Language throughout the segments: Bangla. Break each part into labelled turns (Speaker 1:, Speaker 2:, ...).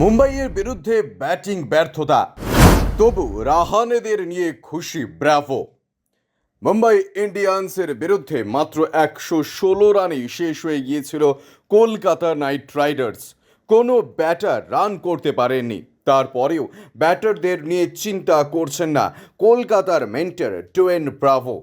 Speaker 1: মুম্বাইয়ের বিরুদ্ধে ব্যাটিং ব্যর্থতা। তবু রাহানেদের নিয়ে খুশি ব্রাভো। মুম্বাই ইন্ডিয়ান্সের বিরুদ্ধে মাত্র একশো ষোলো রানেই শেষ হয়ে গিয়েছিল কলকাতা নাইট রাইডার্স। কোনো ব্যাটার রান করতে পারেননি। তারপরেও ব্যাটারদের নিয়ে চিন্তা করছেন না কলকাতার মেন্টার টোয়েন ব্রাভো।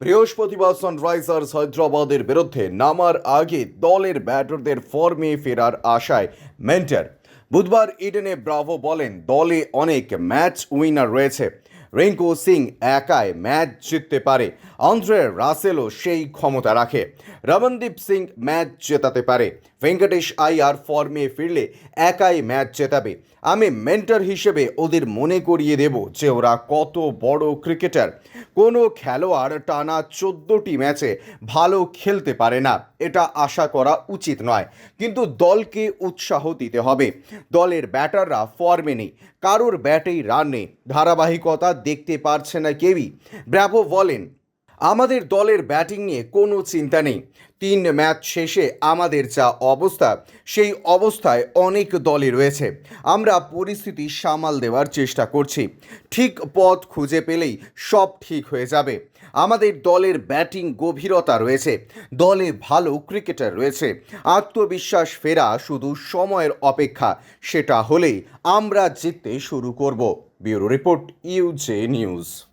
Speaker 1: বৃহস্পতিবার সানরাইজার্স হায়দ্রাবাদের বিরুদ্ধে নামার আগে দলের ব্যাটারদের ফর্মে ফেরার আশায় মেন্টার বুধবার ইডেনে ব্রাভো বলেন, দলে অনেক ম্যাচ উইনার রয়েছে। রিঙ্কু সিং একাই ম্যাচ জিততে পারে। আন্দ্রে রাসেলও সেই ক্ষমতা রাখে। রমনদীপ সিং ম্যাচ জেতাতে পারে। ভেঙ্কটেশ আইয়ার ফর্মে ফিরলে একাই ম্যাচ জেতাবে। আমি মেন্টার হিসেবে ওদের মনে করিয়ে দেব যে ওরা কত বড় ক্রিকেটার। কোনো খেলোয়াড় টানা চোদ্দোটি ম্যাচে ভালো খেলতে পারে না। এটা আশা করা উচিত নয়। কিন্তু দলকে উৎসাহ দিতে হবে। দলের ব্যাটাররা ফর্মে নেই। কারোর ব্যাটেই রান নেই। ধারাবাহিকতা দেখতে পারছে না কেউই। ব্র্যাভো বলেন আমাদের দলের ব্যাটিং নিয়ে কোনো চিন্তা নেই। তিন ম্যাচ শেষে আমাদের যা অবস্থা, সেই অবস্থায় অনেক দলই রয়েছে। আমরা পরিস্থিতি সামাল দেওয়ার চেষ্টা করছি। ঠিক পথ খুঁজে পেলেই সব ঠিক হয়ে যাবে। আমাদের দলের ব্যাটিং গভীরতা রয়েছে। দলে ভালো ক্রিকেটার রয়েছে। আত্মবিশ্বাস ফেরা শুধু সময়ের অপেক্ষা, সেটা হলেই আমরা জিততে শুরু করব। Bureau report UJ news.